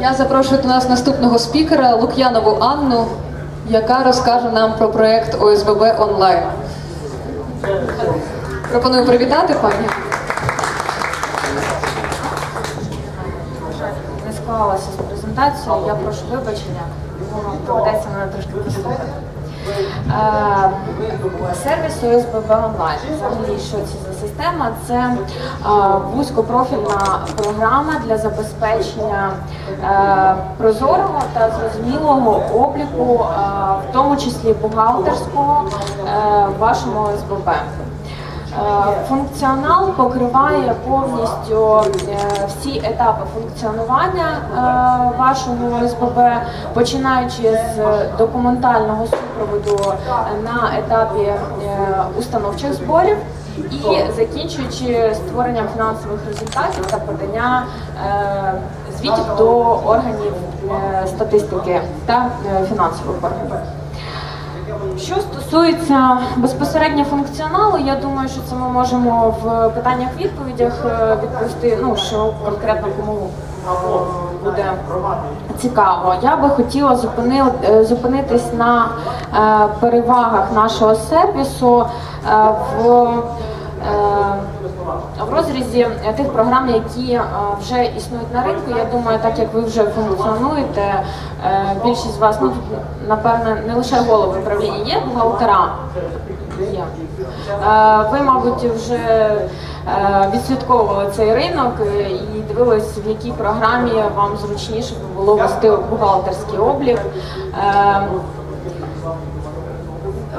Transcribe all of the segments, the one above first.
Я запрошую до нас наступного спікера Лук'янову Анну, яка розкаже нам про проект ОСББ онлайн. Пропоную привітати пані. не склалася з презентацією, я прошу вибачення, тому доведеться мене трошки послухати. Е, СББ онлайн. Взагалі, що це за система? Це е, вузькопрофільна програма для забезпечення е, прозорого та зрозумілого обліку, в тому числі бухгалтерського в вашому ОСББ. Е, Функціонал покриває повністю е, всі етапи функціонування е, вашого ОСББ, починаючи з документального супроводу на етапі установчих зборів і закінчуючи створенням фінансових результатів та подання звітів до органів статистики та фінансових органів. Що стосується безпосередньо функціоналу, я думаю, що це ми можемо в питаннях-відповідях е, відповісти, ну що конкретно кому е, буде цікаво. Я би хотіла зупини- е, зупинитись на перевагах нашого сервісу в в розрізі е, тих програм, які е, вже існують на ринку, я думаю, так як ви вже функціонуєте, е, більшість з вас, ну напевне, не лише голови управління є, бухгалтера. Е, Ви, мабуть, вже е, відслідковували цей ринок е, і дивились, в якій програмі вам зручніше було вести бухгалтерський облік.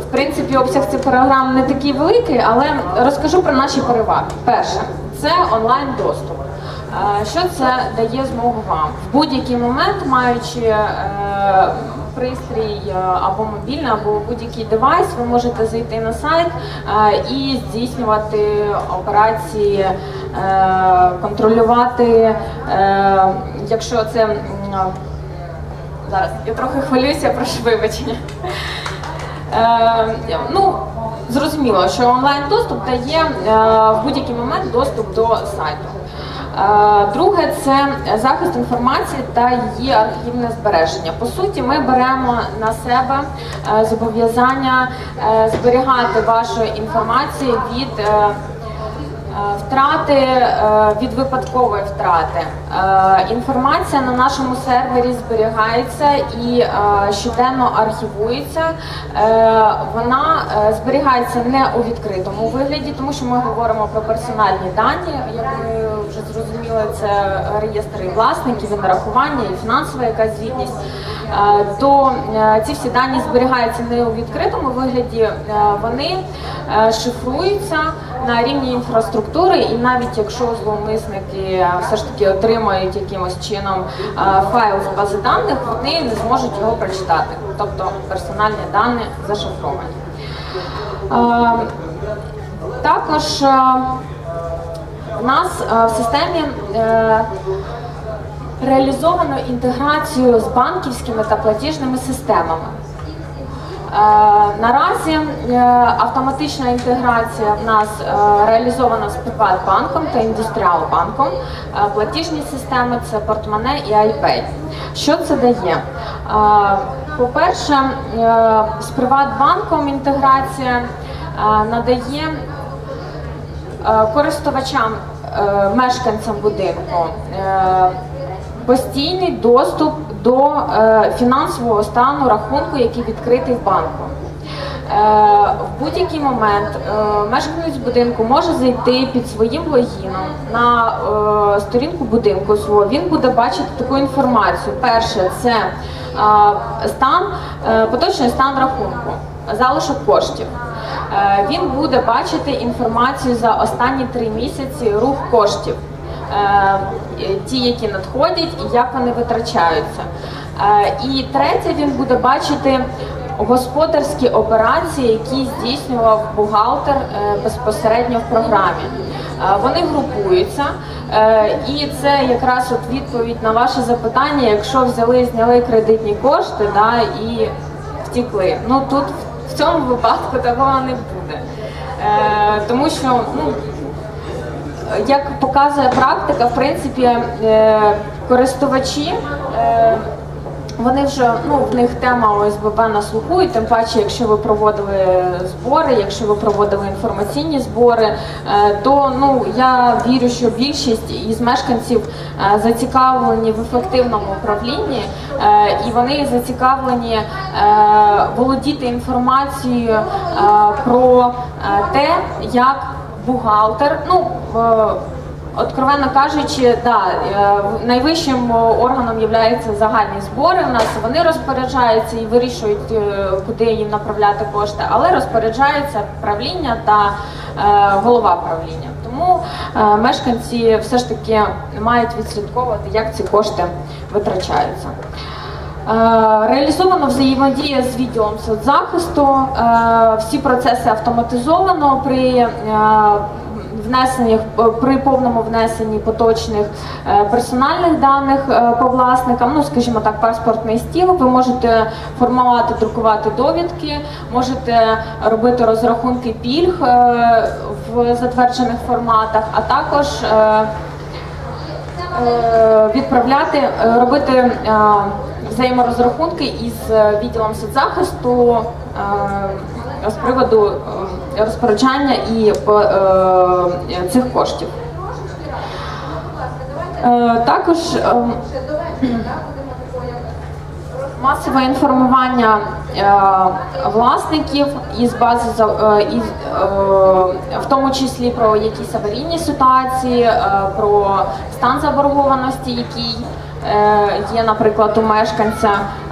В принципі, обсяг цих програм не такий великий, але розкажу про наші переваги. Перше, це онлайн доступ. Е, Що це дає змогу вам? В будь-який момент, маючи е, пристрій е, або мобільний, або будь-який девайс, ви можете зайти на сайт і здійснювати операції, контролювати, якщо це зараз я трохи хвилююся, прошу вибачення. Е, ну, зрозуміло, що онлайн доступ дає е, в будь-який момент доступ до сайту. Е, Друге це захист інформації та її архівне збереження. По суті, ми беремо на себе зобов'язання зберігати вашу інформацію від Втрати е, від випадкової втрати. Е, Інформація на нашому сервері зберігається і е, щоденно архівується. Е, Вона е, зберігається не у відкритому вигляді, тому що ми говоримо про персональні дані. Як ми вже зрозуміли, це реєстр і власників, і нарахування, і фінансова якась звітність. Е, То е, ці всі дані зберігаються не у відкритому вигляді, е, вони е, шифруються на рівні інфраструктури, і навіть якщо зловмисники все ж таки отримають якимось чином файл з бази даних, вони не зможуть його прочитати. Тобто персональні дані зашифровані. Також в нас в системі е, реалізовано інтеграцію з банківськими та платіжними системами. Е, Наразі е, автоматична інтеграція в нас е, реалізована з Приватбанком та Індустріалбанком. Платіжні системи це портмоне і iPay. Що це дає? По-перше, з Приватбанком інтеграція надає користувачам, мешканцям будинку постійний доступ до е, фінансового стану рахунку, який відкритий в банку. Е, В будь-який момент е, мешканець будинку може зайти під своїм логіном на сторінку будинку свого. Він буде бачити таку інформацію. Перше, це стан, поточний стан рахунку, залишок коштів. Він буде бачити інформацію за останні три місяці рух коштів, ті, які надходять, і як вони витрачаються. Е, І третє, він буде бачити господарські операції, які здійснював бухгалтер е, безпосередньо в програмі. Е, Вони групуються, е, і це якраз от відповідь на ваше запитання, якщо взяли, зняли кредитні кошти да, і втікли. Ну тут в цьому випадку такого не буде. Е, Тому що ну, як показує практика, в принципі, е, користувачі. е, Вони вже ну в них тема ОСББ на слуху, і тим паче, якщо ви проводили збори, якщо ви проводили інформаційні збори, е, то ну я вірю, що більшість із мешканців зацікавлені в ефективному управлінні, і вони зацікавлені володіти інформацією про те, як бухгалтер, ну Откровенно кажучи, да, е, найвищим органом є загальні збори. У нас вони розпоряджаються і вирішують, е, куди їм направляти кошти, але розпоряджається правління та е, голова правління. Тому е, мешканці все ж таки мають відслідковувати, як ці кошти витрачаються. Е, Реалізовано взаємодія з відділом соцзахисту. Е, Всі процеси автоматизовано при е, внесеннях при повному внесенні поточних е, персональних даних е, по власникам, ну скажімо так, паспортний стіл. Ви можете формувати, друкувати довідки, можете робити розрахунки пільг е, в затверджених форматах, а також е, е, відправляти, е, робити е, взаєморозрахунки із е, відділом соцзахисту е, з приводу е, розпоряджання і е, цих коштів. Е, Також масове інформування е, власників із бази е, із, е, в тому числі про якісь аварійні ситуації, е, про стан заборгованості, який е, є, наприклад, у мешканця.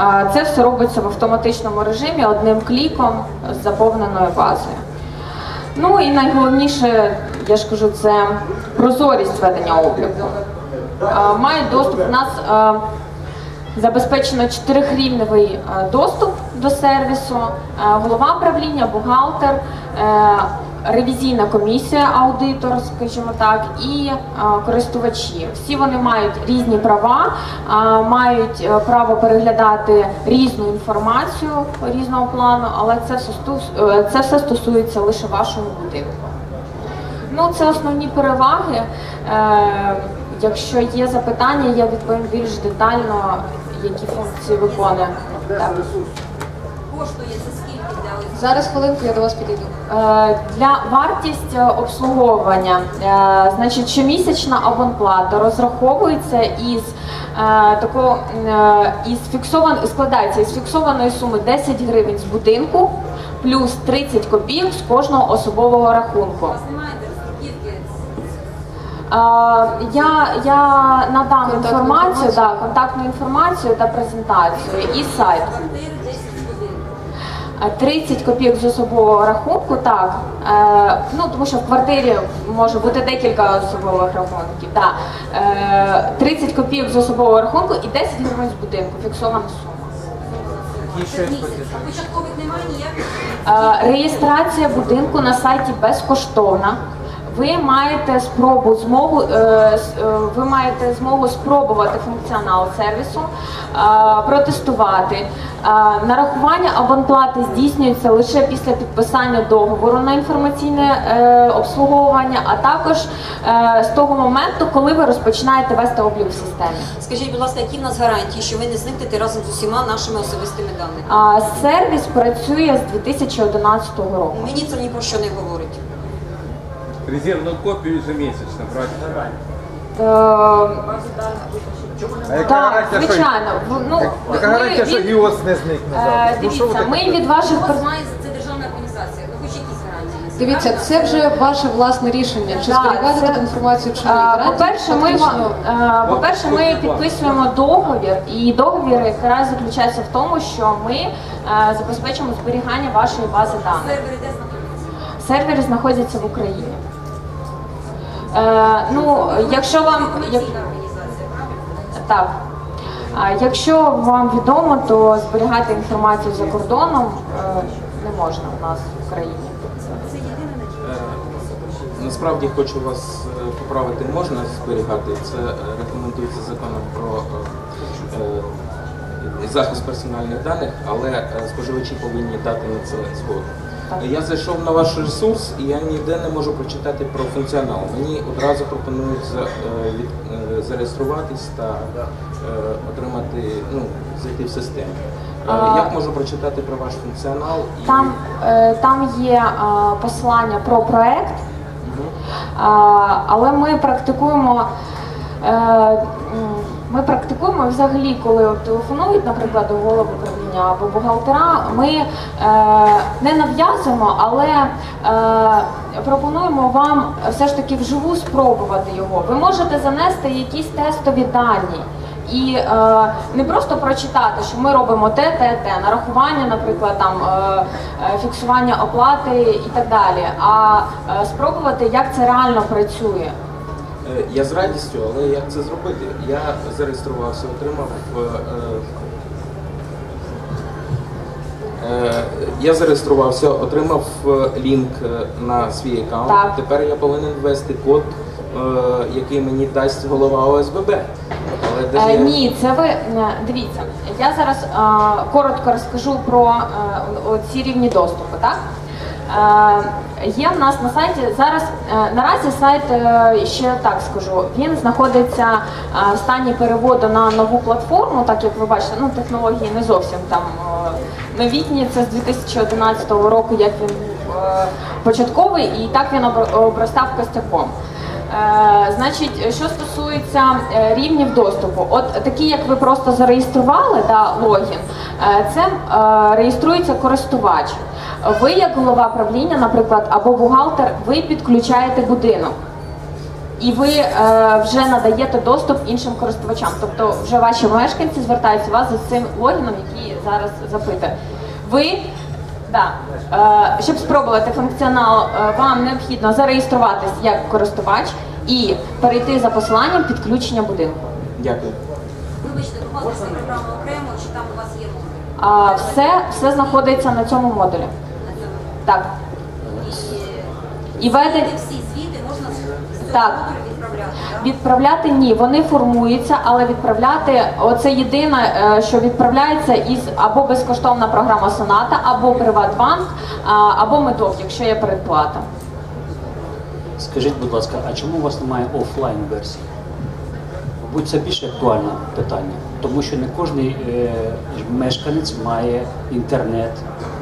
Е, Це все робиться в автоматичному режимі одним кліком з заповненою базою. Ну і найголовніше, я ж кажу, це прозорість ведення обліку. Е, Мають доступ у нас. е, Забезпечено чотирихрівневий е, доступ до сервісу, е, голова правління, бухгалтер, е, ревізійна комісія, аудитор, скажімо так, і е, користувачі. Всі вони мають різні права, е, мають е, право переглядати різну інформацію різного плану, але це все стос- це все стосується лише вашого будинку. Ну, це основні переваги. Якщо є запитання, я відповім більш детально, які функції виконує. Коштує за скільки для ось Зараз хвилинку, я до вас підійду. Е, Для вартість е, обслуговування, е, значить, щомісячна абонплата розраховується із такого із фіксован складається із фіксованої суми 10 гривень з будинку плюс 30 копійок з кожного особового рахунку. Я, я надам інформацію, інформацію? да, контактну інформацію та презентацію і сайт. 30 копійок з особового рахунку, так. Е, ну, тому що в квартирі може бути декілька особових рахунків. Так. Е, 30 копійок з особового рахунку і 10 гривень з будинку, фіксована сума. Це місяць. Початкових немає ніяких? Е, Реєстрація будинку на сайті безкоштовна. Ви маєте спробу змогу, е, е, ви маєте змогу спробувати функціонал сервісу, е, протестувати. Нарахування абонплати здійснюється лише після підписання договору на інформаційне обслуговування, а також з того моменту, коли ви розпочинаєте вести облік в системі. Скажіть, будь ласка, які в нас гарантії, що ви не зникнете разом з усіма нашими особистими даними? Сервіс працює з 2011 року. Мені це ні про що не говорить. Резервную копию ежемесячно брать. Е, А яка Так, гарантія, що- звичайно. В- Ну, Яка ми гарантія, що від- ГІОС не зникне Е. Ну, що ви Дивіться, ми від ваших пер- має це державна організація. Ну, хоч якісь гарантії. Дивіться, це вже ваше власне рішення. Чи Так, зберігати це- таку інформацію чи ні? Е, Гарантії По-перше, ми, фактично- е, по-перше, ми підписуємо договір, і договір якраз заключається в тому, що ми е, забезпечимо зберігання вашої бази даних. Сервери де знаходяться? Сервери знаходяться в Україні. Е, ну, якщо вам як, так. Якщо вам відомо, то зберігати інформацію за кордоном е, не можна у нас в країні. Е, Насправді хочу вас поправити, можна зберігати. Це рекомендується законом про захист персональних даних, але споживачі повинні дати на це згоду. Я зайшов на ваш ресурс і я ніде не можу прочитати про функціонал. Мені одразу пропонують за, е, від- е, зареєструватись та е, отримати, ну, зайти в систему. Е, А- Як можу прочитати про ваш функціонал? І... Там, е, там є е, посилання про проект, Мгм. Але ми практикуємо. е, м, Ми практикуємо взагалі, коли от телефонують, наприклад, до голови управління або бухгалтера. Ми е, не нав'язуємо, але е, пропонуємо вам все ж таки вживу спробувати його. Ви можете занести якісь тестові дані. І е, не просто прочитати, що ми робимо те, те, те, нарахування, наприклад, там е, е, фіксування оплати і так далі, а е, спробувати, як це реально працює. Е, Я з радістю, але як це зробити? Я зареєструвався, отримав. е, Я зареєструвався, отримав е, лінк е, на свій аккаунт. Так. Тепер я повинен ввести код, е, який мені дасть голова ОСББ. Але де ж Е, я- ні, це ви е, дивіться. Я зараз е, коротко розкажу про е, ці рівні доступу. Так е, є в нас на сайті зараз. е, наразі сайт е, ще так скажу. Він знаходиться е, в стані переводу на нову платформу, так як ви бачите, ну технології не зовсім там е, новітні. Це з 2011 року, як він е, початковий, і так він обр- обростав костяком. Е, Значить, що стосується е, рівнів доступу, от такі, як ви просто зареєстрували, да, логін, це реєструється користувач. Ви, як голова правління, наприклад, або бухгалтер, ви підключаєте будинок. І ви е, вже надаєте доступ іншим користувачам. Тобто вже ваші мешканці звертаються вас за цим логіном, який зараз запитує. Ви да, е, щоб спробувати функціонал, е, вам необхідно зареєструватись як користувач і перейти за посиланням підключення будинку. Дякую. Вибачте, доходиться програма окремо, чи там у вас є модуль А все, все знаходиться на цьому модулі. на цьому? Так. І, І веде- всі Так. відправляти, ні, вони формуються, але відправляти оце єдине, е, що відправляється із або безкоштовна програма Соната, або Приватбанк, або Медок, якщо є передплата. Скажіть, будь ласка, а чому у вас немає офлайн версії? Мабуть, це більш актуальне питання, тому що не кожен е, мешканець має інтернет,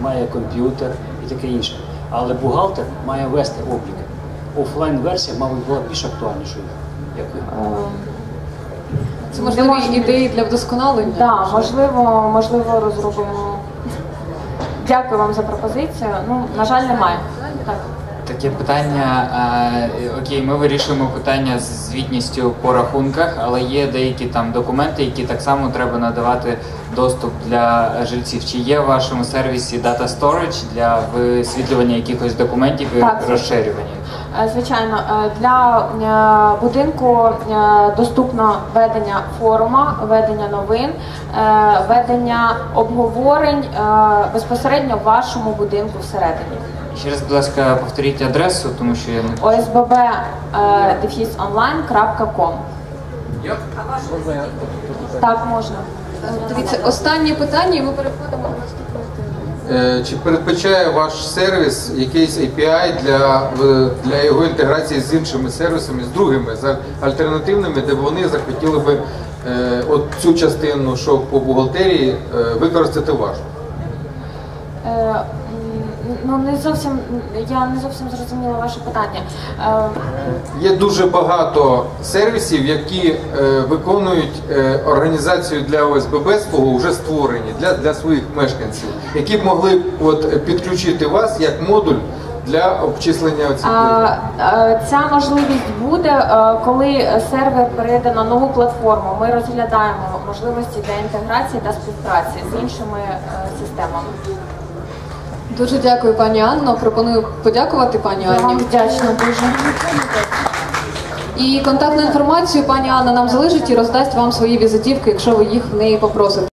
має комп'ютер і таке інше. Але бухгалтер має вести облік. Офлайн версія, мабуть, була більш актуальнішою. Як ви? Це можливі ідеї для вдосконалення. Так, можливо, можливо, розробимо. Дякую вам за пропозицію. Ну, на жаль, немає. Так. Таке питання. е, Окей, ми вирішуємо питання з звітністю по рахунках, але є деякі там документи, які так само треба надавати доступ для жильців. Чи є в вашому сервісі Data Storage для висвітлювання якихось документів і Так. розширювання? Е, Звичайно, е, для е, будинку доступно ведення форума, ведення новин, ведення обговорень безпосередньо в вашому будинку всередині. Ще раз, будь ласка, повторіть адресу, тому що я не ОСББ я Так, можна. Дивіться, останнє питання, і ми переходимо до наступного. Е, Чи передбачає ваш сервіс якийсь API для, для його інтеграції з іншими сервісами, з другими, з альтернативними, де вони захотіли би е, от цю частину, що по бухгалтерії, е, використати вашу? Ну не зовсім я не зовсім зрозуміла ваше питання. Е, Є дуже багато сервісів, які е, виконують е, організацію для ОСББ свого вже створені для, для своїх мешканців, які б могли б от, підключити вас як модуль для обчислення е, Ця можливість буде, е, коли сервер перейде на нову платформу. Ми розглядаємо можливості для інтеграції та співпраці з іншими е, системами. Дуже дякую, пані Анно. Пропоную подякувати пані Я вам вдячна дуже. І контактну інформацію пані Анна нам залишить і роздасть вам свої візитівки, якщо ви їх в неї попросите.